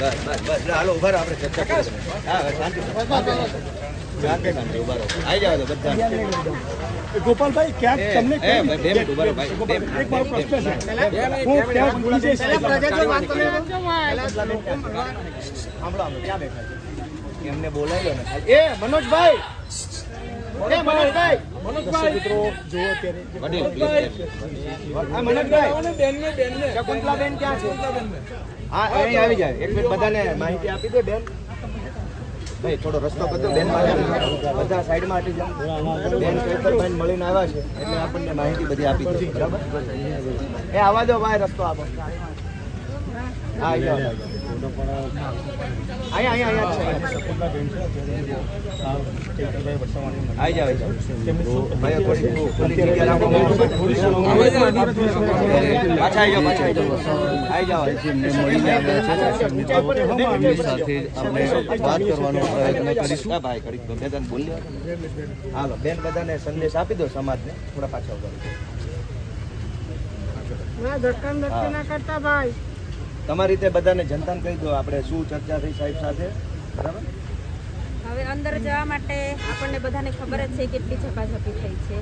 બસ બસ બસ હાલો ઊભા રહો આપણે ચર્ચા કરીએ હા શાંતિ શાંતિ શાંતિ ઊભા રહો. આવી જાવ તો બધા. ગોપાલભાઈ ક્યાંક તમને. એક મારો પ્રશ્ન છે. હું ક્યાંક બીજે એમને બોલાવી લો ને. એ મનોજભાઈ! માહિતી આપી દે બેન. ભાઈ થોડો રસ્તો બધો બેન બધા સાઈડમાં હટી જાઓ. બેન મળીને આવ્યા છે. એટલે આપણને માહિતી બધી આપી દે. બરાબર? એ આવવા દો ભાઈ રસ્તો આપો. સાથે આપણે વાત કરવાનો પ્રયત્ન કરીશું ભાઈ કરી ગમે તને બોલી હાલો બેન બધાને સંદેશ આપી દો સમાજને થોડા પાછા ઊભા રહો. તમારી રીતે બધાને જનતાને કહી દો આપણે શું ચર્ચા થઈ સાહેબ સાથે. બરાબર? હવે અંદર જવા માટે આપણને બધાને ખબર જ છે કેટલી ઝપાઝપી થઈ છે.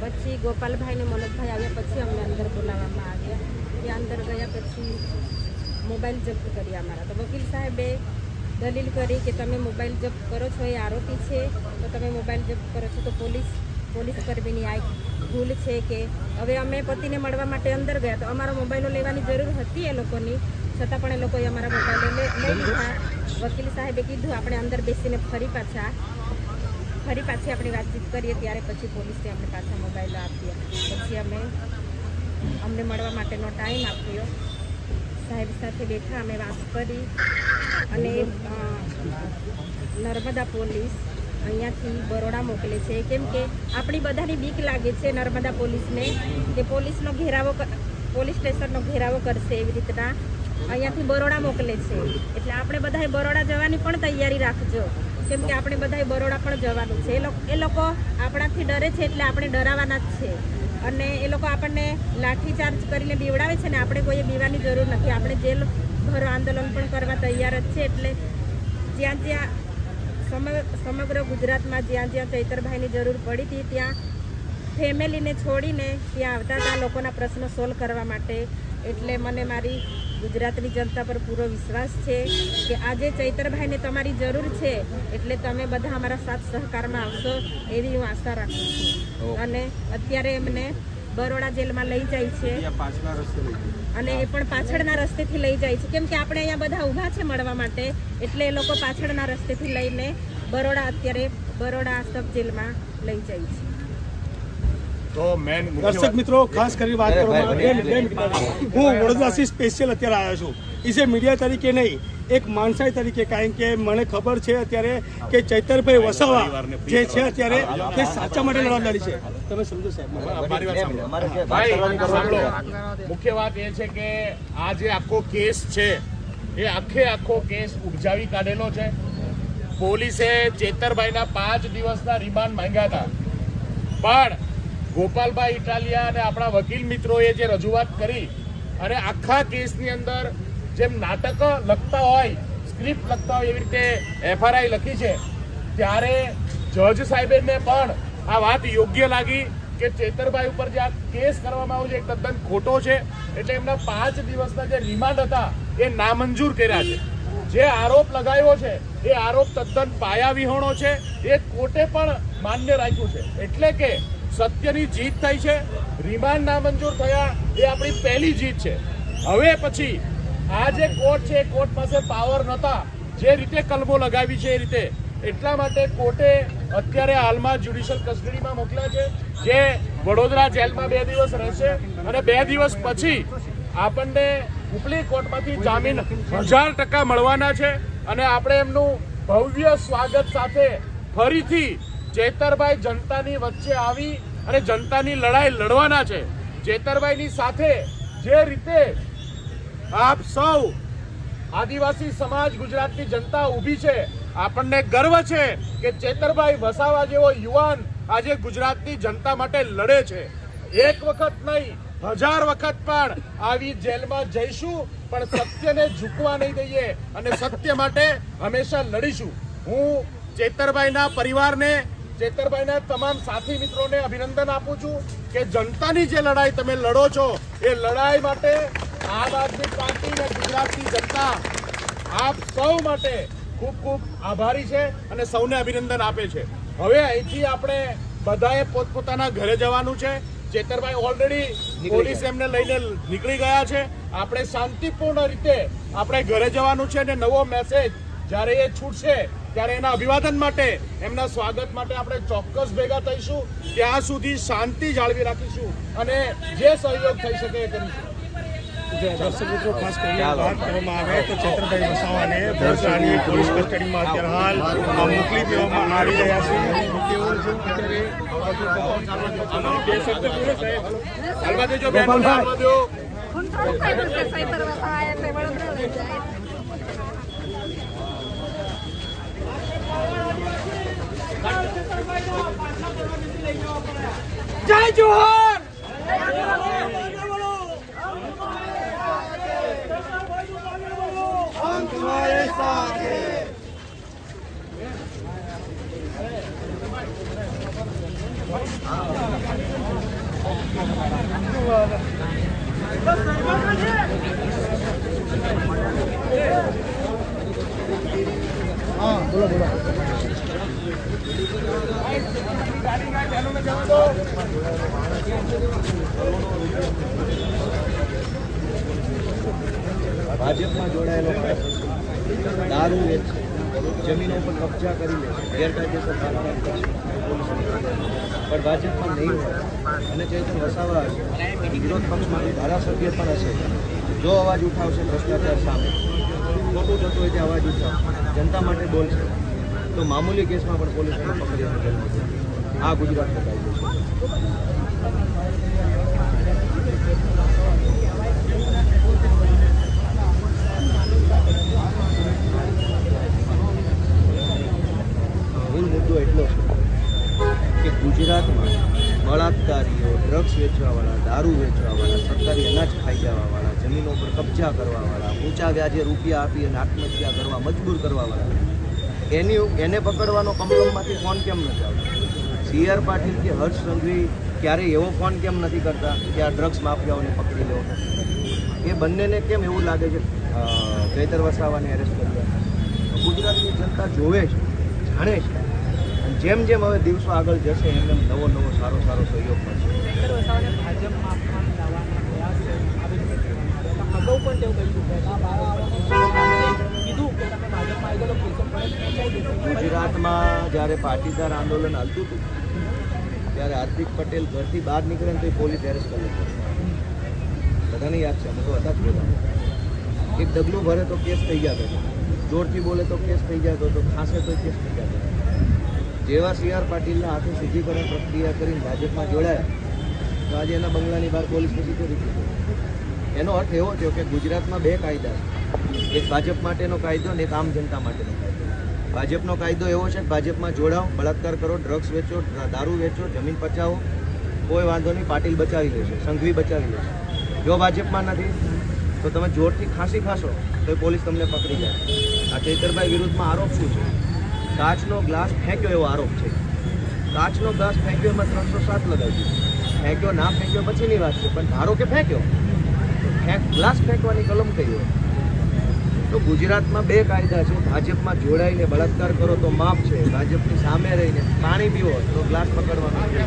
પછી ગોપાલભાઈ ને મનોજભાઈ આવ્યા પછી અમને અંદર બોલાવવામાં આવ્યા. ત્યાં અંદર ગયા પછી મોબાઈલ જપ્ત કર્યા અમારા. તો વકીલ સાહેબે દલીલ કરી કે તમે મોબાઈલ જપ્ત કરો છો, એ આરોપી છે, તો તમે મોબાઈલ જપ્ત કરો છો, તો પોલીસ પોલીસ કર્મીની આ એક ભૂલ છે કે હવે અમે પતિને મળવા માટે અંદર ગયા તો અમારા મોબાઈલો લેવાની જરૂર હતી એ લોકોની. છતાં પણ એ લોકોએ અમારા મોબાઈલો લે લઈ લીધા. વકીલ સાહેબે કીધું આપણે અંદર બેસીને ફરી પાછા ફરી પાછી આપણે વાતચીત કરીએ ત્યારે પછી પોલીસે અમને પાછા મોબાઈલો આપ્યા પછી અમે અમને મળવા માટેનો ટાઈમ આપ્યો. સાહેબ સાથે બેઠા અમે વાત કરી અને નર્મદા પોલીસ અહીંયાથી બરોડા મોકલે છે. કેમ કે આપણી બધાની બીક લાગે છે નર્મદા પોલીસને કે પોલીસનો ઘેરાવો પોલીસ સ્ટેશનનો ઘેરાવો કરશે એવી રીતના. અહીંયાથી બરોડા મોકલે છે. એટલે આપણે બધાએ બરોડા જવાની પણ તૈયારી રાખજો. કેમ કે આપણે બધાએ બરોડા પણ જવાનું છે. એ લોકો આપણાથી ડરે છે એટલે આપણે ડરાવાના જ છે. અને એ લોકો આપણને લાઠીચાર્જ કરીને બીવડાવે છે ને આપણે કોઈએ બીવાની જરૂર નથી. આપણે જેલ ભરો આંદોલન પણ કરવા તૈયાર જ છે. એટલે જ્યાં જ્યાં સમગ્ર સમગ્ર ગુજરાતમાં જ્યાં જ્યાં ચૈતરભાઈની જરૂર પડી હતી ત્યાં ફેમિલીને છોડીને ત્યાં આવતા હતા લોકોના પ્રશ્નો સોલ્વ કરવા માટે. એટલે મને મારી ગુજરાતની જનતા પર પૂરો વિશ્વાસ છે કે આજે ચૈતરભાઈને તમારી જરૂર છે એટલે તમે બધા અમારા સાથ સહકારમાં આવશો એવી હું આશા રાખું છું. અને અત્યારે એમને બરોડા જેલમાં લઈ જાય છે. અને એ પણ પાછળના રસ્તેથી લઈ જાય છે. કેમ કે આપણે અહીંયા બધા ઊભા છે મળવા માટે એટલે એ લોકો પાછળના રસ્તેથી લઈને બરોડા અત્યારે બરોડા સબ જેલમાં લઈ જાય છે. તો મેન દર્શક મિત્રો ખાસ કરી વાત કરવામાં. હું વડોદરાથી સ્પેશિયલ અત્યારે આવ્યો છું. એ મીડિયા તરીકે નહીં એક માણસાઈ તરીકે કારણ કે મને ખબર છે અત્યારે કે ચૈતરભાઈ વસાવા જે છે અત્યારે તે સાચા માટે લડત લડી છે. તમે સમજો સાહેબ મુખ્ય વાત એ છે કે આ જે આખો કેસ છે એ આખે આખો કેસ ઉપજાવી કાઢેલો છે. પોલીસે ચેતરભાઈના પાંચ દિવસના રિમાન્ડ માંગ્યા હતા. પણ ગોપાલભાઈ ઇટાલિયા અને આપણા વકીલ મિત્રોએ જે રજૂઆત કરી અને આખા કેસની અંદર જેમ નાટક લખતા હોય સ્ક્રિપ્ટ લખતા હોય એવી રીતે એફઆરઆઈ લખી છે, ત્યારે જજ સાહેબને પણ આ વાત યોગ્ય લાગી કે ચેતરભાઈ ઉપર જે આ કેસ કરવામાં આવ્યો છે એ તદ્દન ખોટો છે, એટલે એમના પાંચ દિવસના જે રિમાન્ડ હતા, એ નામંજૂર કર્યા છે. જે આરોપ લગાવ્યો છે, એ આરોપ તદ્દન પાયા વિહોણો છે, એ કોર્ટે પણ માન્ય રાખ્યું છે. એટલે કે સત્યની જીત થઈ છે રિમાન્ડ નામંજૂર થયા, એ આપણી પહેલી જીત છે. હવે પછી આ જે કોર્ટ છે, એ કોર્ટ પાસે પાવર નહોતા. જે રીતે કલમો લગાવી છે એ રીતે. એટલા માટે કોર્ટે અત્યારે હાલમાં જ્યુડિશિયલ કસ્ટડીમાં મોકલ્યા છે, જે વડોદરા જેલમાં બે દિવસ રહેશે અને બે દિવસ પછી આપણને ઉપલી કોર્ટમાંથી જામીન હજાર ટકા મળવાના છે અને આપણે એમનું ભવ્ય સ્વાગત સાથે ફરીથી ચેતરભાઈ જનતાની વચ્ચે આવી અને જનતાની લડાઈ લડવાના છે. ચેતરભાઈની સાથે જે રીતે આપ સૌ આદિવાસી સમાજ ગુજરાતની જનતા ઊભી છે. આપણને ગર્વ છે કે ચેતરભાઈ વસાવા જેવો યુવાન આજે ગુજરાતની જનતા માટે લડે છે. એક વખત નહીં, હજાર વખત પણ આવી જેલમાં જઈશું, પણ સત્યને ઝૂકવા નહીં દઈએ અને સત્ય માટે હંમેશા લડીશું. હું ચેતરભાઈના પરિવારને, ચેતરભાઈના તમામ સાથી મિત્રોને અભિનંદન આપું છું કે જનતાની જે લડાઈ તમે લડો છો, એ લડાઈ માટે આમ આદમી પાર્ટી અને ગુજરાતની જનતા આપ સૌ માટે ખૂબ ખૂબ આભારી છે અને સૌને અભિનંદન આપે છે. હવે અહીંથી આપણે બધાએ પોતપોતાના ઘરે જવાનું છે. ચેતરભાઈ ઓલરેડી પોલીસ એમને લઈને નીકળી ગયા છે. આપણે શાંતિપૂર્ણ રીતે આપણે ઘરે જવાનું છે અને નવો મેસેજ જ્યારે એ છૂટશે ત્યારે એના અભિવાદન માટે એમના સ્વાગત માટે આપણે ચોક્કસ ભેગા થઈશું. ત્યાં સુધી શાંતિ જાળવી રાખીશું અને જે સહયોગ થઈ શકે એ કરીશું. દર્શક મિત્રો ખાસ કરીને વાત કરવામાં આવે તો ચેતરભાઈ વસાવાને વડોદરાની પોલીસ કસ્ટડીમાં અત્યારે હાલ મોકલી દેવામાં આવી રહ્યા છે. જય શબ્દ બોલો સાહેબ. હાલવા દેજો બહેનોને હાલવા દો ખૂન થોડું ખાધું છે સૈતર વસાવા એટલે વડોદરા લઈ જાય જય જોહર ભાજપમાં જોડાયેલો માણસ દારૂ વેચે, જમીનો પર કબજા કરી લે છે ગેરકાયદેસર કારવાઈ કરશે પણ ભાજપમાં નહીં અને ચૈતન વસાવા હશે વિરોધ પક્ષમાંથી ધારાસભ્ય પણ હશે. જો અવાજ ઉઠાવશે ભ્રષ્ટાચાર સામે. ખોટું થતું હોય તે અવાજ ઉઠાવ. જનતા માટે બોલશે તો મામૂલી કેસમાં પણ પોલીસ એને પકડીને આ ગુજરાત કાયદો છે. મુદ્દો એટલો છે કે ગુજરાતમાં બળાત્કારીઓ ડ્રગ્સ વેચવાવાળા, દારૂ વેચવાવાળા, સરકારી અનાજ ખાઈ જવાવાળા જમીનો પર કબજા કરવાવાળા, ઊંચા વ્યાજે રૂપિયા આપી અને આત્મહત્યા કરવા, મજબૂર કરવાવાળા, એની એને પકડવાનો કમલમમાંથી ફોન કેમ નથી આવતો? સી આર પાટીલ કે હર્ષ સંઘવી ક્યારેય એવો ફોન કેમ નથી કરતા કે આ ડ્રગ્સ માફિયાઓને પકડી લો? એ બંનેને કેમ એવું લાગે છે? ચૈતર વસાવાને એરેસ્ટ કર્યા? ગુજરાતની જનતા જોવે છે, જાણે છે. જેમ જેમ હવે દિવસો આગળ જશે એમ એમ નવો નવો સારો સારો સહયોગ મળશે. ગુજરાતમાં જ્યારે પાટીદાર આંદોલન હાલતું હતું ત્યારે હાર્દિક પટેલ ઘરથી બહાર નીકળે ને તો એ પોલીસ એરેસ્ટ કરી બધાને યાદ છે અમે તો હતા જ એક ડગલું ભરે તો કેસ થઈ જતો હતો જોરથી બોલે તો કેસ થઈ જતો હતો ખાંસે તો કેસ થઈ જતો જેવા સી આર પાટીલના હાથે શુદ્ધિકરણ પ્રક્રિયા કરીને ભાજપમાં જોડાયા, તો આજે એના બંગલાની બહાર પોલીસ દીધું એનો અર્થ એવો થયો કે ગુજરાતમાં બે કાયદા છે. એક ભાજપ માટેનો કાયદો અને એક આમ જનતા માટેનો કાયદો. ભાજપનો કાયદો એવો છે કે ભાજપમાં જોડાઓ, બળાત્કાર કરો ડ્રગ્સ વેચો દારૂ વેચો, જમીન પચાવો, કોઈ વાંધો નહીં, પાટીલ બચાવી લેશે, સંઘવી બચાવી લેશે. જો ભાજપમાં નથી, તો તમે જોરથી ખાંસી ખાશો, તો એ પોલીસ તમને પકડી જાય. આ ચૈતરભાઈ વિરુદ્ધમાં આરોપ શું છે? કાચનો ગ્લાસ ફેંક્યો એવો આરોપ છે. કાચનો ગ્લાસ ફેંક્યો એમાં ત્રણસો સાત લગાવી ફેંક્યો ના ફેંક્યો પછીની વાત છે, પણ ધારો કે ફેંક્યો. ફેંક, ગ્લાસ ફેંકવાની કલમ કઈ હોય? તો ગુજરાતમાં બે કાયદા છે, ભાજપમાં જોડાઈને બળાત્કાર કરો તો માફ છે, ભાજપની સામે રહીને પાણી પીવો તો ગ્લાસ પકડવાનો છે.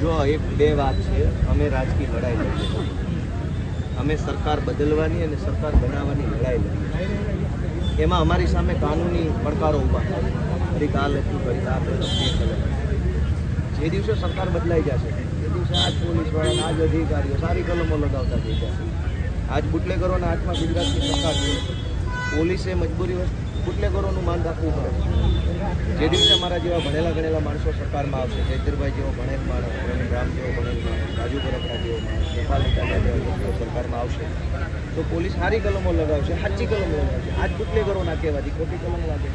જો એક બે વાત છે, અમે રાજકીય લડાઈ લડીએ અમે સરકાર બદલવાની અને સરકાર બનાવવાની લડાઈ લડીએ એમાં અમારી સામે કાનૂની પડકારો ઊભા કરી આ પેલું તે કલમ જે દિવસે સરકાર બદલાઈ જશે તે દિવસે આજ પોલીસવાળા આજ અધિકારીઓ સારી કલમો લગાવતા થઈ જશે. આજ બુટલેગરોના હાથમાં ગુજરાતની સરકાર પોલીસે મજબૂરી બુટલેગરોનું માન રાખવું પડે જે દિવસે અમારા જેવા ભણેલા ગણેલા માણસો સરકારમાં આવશે, જયતિરભાઈ જેવો ભણેલ માણસ પ્રવીણ રામ જેવો ભણેલ માણસ, રાજુ બરકરા જેવો માણસ, ગોપાલ ઇટાલિયા જેવા સરકારમાં આવશે, તો પોલીસ સારી કલમો લગાવશે, સાચી કલમો લગાવશે. આજ બુટલેગરો ના કહેવાથી ખોટી કલમ લાગે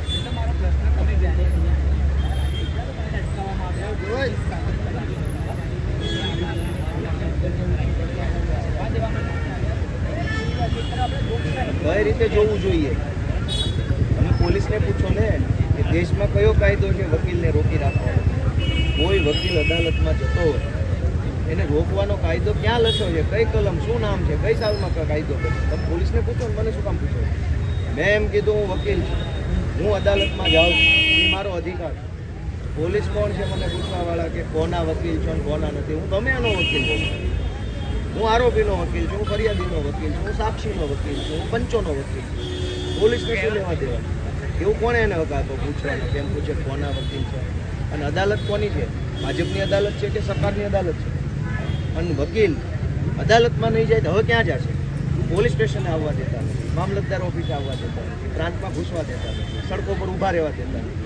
કઈ રીતે જોવું જોઈએ તમે પોલીસને પૂછો ને કે દેશમાં કયો કાયદો છે વકીલને રોકી રાખવાનો? કોઈ વકીલ અદાલતમાં જતો હોય, એને રોકવાનો કાયદો ક્યાં લખ્યો છે? કઈ કલમ? શું નામ છે? કઈ સાલમાં કાયદો તમે પોલીસને પૂછો મને શું કામ પૂછો? મેં એમ કીધું, હું વકીલ છું. હું અદાલતમાં જાઉં એ મારો અધિકાર પોલીસ કોણ છે મને પૂછવાવાળા કે કોના વકીલ છો ને કોના નથી? હું તમે એનો વકીલ છું હું આરોપીનો વકીલ છું, હું ફરિયાદીનો વકીલ છું, હું સાક્ષીનો વકીલ છું, હું પંચોનો વકીલ છું. પોલીસને શું લેવા દેવા? એવું કોણે એને હકાતો પૂછવાનું કેમ પૂછે, કોના વકીલ છે? અને અદાલત કોની છે? ભાજપની અદાલત છે કે સરકારની અદાલત છે? અને વકીલ અદાલતમાં નહીં જાય તો હવે ક્યાં જશે? પોલીસ સ્ટેશને આવવા દેતા નથી, મામલતદાર ઓફિસે આવવા દેતા નથી, પ્રાંતમાં ઘૂસવા દેતા નથી, સડકો પર ઊભા રહેવા દેતા નથી.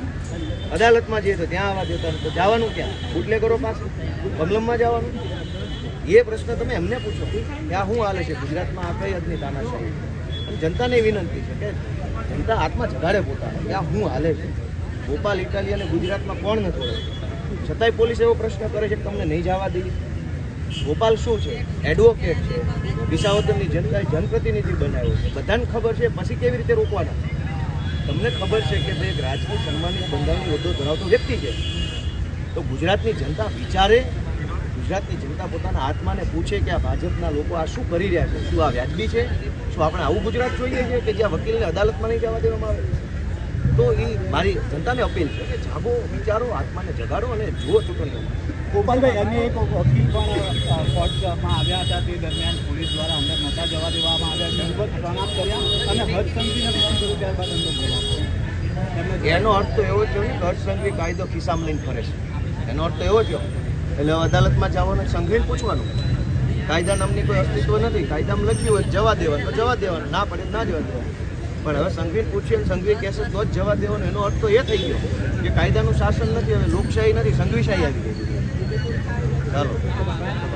અદાલતમાં જઈએ તો ત્યાં આવવા દેતા નથી, તો જવાનું ક્યાં? બુટલેગરો પાસે? કમલમમાં જવાનું? એ પ્રશ્ન તમે એમને પૂછો કે આ શું હાલે છે? ગુજરાતમાં આ કઈ હદની તાનાશાહી અને જનતાને વિનંતી છે કે જનતા હાથમાં જગાડે પોતાને. કે આ હું હાલે છે. ભોપાલ ઇટાલી અને ગુજરાતમાં કોણ નથી ઓળખતું છતાંય પોલીસ એવો પ્રશ્ન કરે છે કે તમને નહીં જવા દઈએ. ગોપાલ શું છે? એડવોકેટ છે. વિસાવદરની જનતાએ જનપ્રતિનિધિ બનાવ્યો છે. બધાને ખબર છે પછી કેવી રીતે રોકવાના? તમને ખબર છે કે ભાઈ એક રાજકીય સન્માનિત બંધારણનો હોદ્દો ધરાવતો વ્યક્તિ છે. તો ગુજરાતની જનતા વિચારે, ગુજરાતની જનતા પોતાના આત્માને પૂછે કે આ ભાજપના લોકો આ શું કરી રહ્યા છે? શું આ વ્યાજબી છે? શું આપણે આવું ગુજરાત જોઈએ છે કે જ્યાં વકીલને અદાલતમાં નહીં જવા દેવામાં આવે? તો એ મારી જનતાને અપીલ છે કે જાગો વિચારો આત્માને જગાડો અને જુઓ ચૂંટણીઓમાં. ગોપાલભાઈ અમે એક વકીલ પણ કોર્ટમાં આવ્યા હતા તે દરમિયાન પોલીસ દ્વારા અમને નહોતા જવા દેવામાં આવ્યા. દંડવત પ્રણામ કર્યા અને હદ સમજીને પ્રણામ કર્યું. ત્યારબાદ અંદર બોલાવ્યા. એનો અર્થ તો એવો થયો ને કે અર્થસંઘવી કાયદો ખિસ્સામાં લઈને ફરે છે. એનો અર્થ તો એવો થયો એટલે અદાલતમાં જવાનું સંઘવીને પૂછવાનું. કાયદા નામની કોઈ અસ્તિત્વ નથી. કાયદામાં લખ્યું હોય જવા દેવાનું. તો જવા દેવાનું. ના પડે ના જવા દેવાનું. પણ હવે સંઘવીને પૂછીએ સંઘવી કહેશે તો જ જવા દેવાનું. એનો અર્થ તો એ થઈ ગયો કે કાયદાનું શાસન નથી. હવે લોકશાહી નથી. સંઘવીશાહી આવી ગઈ. ચાલો.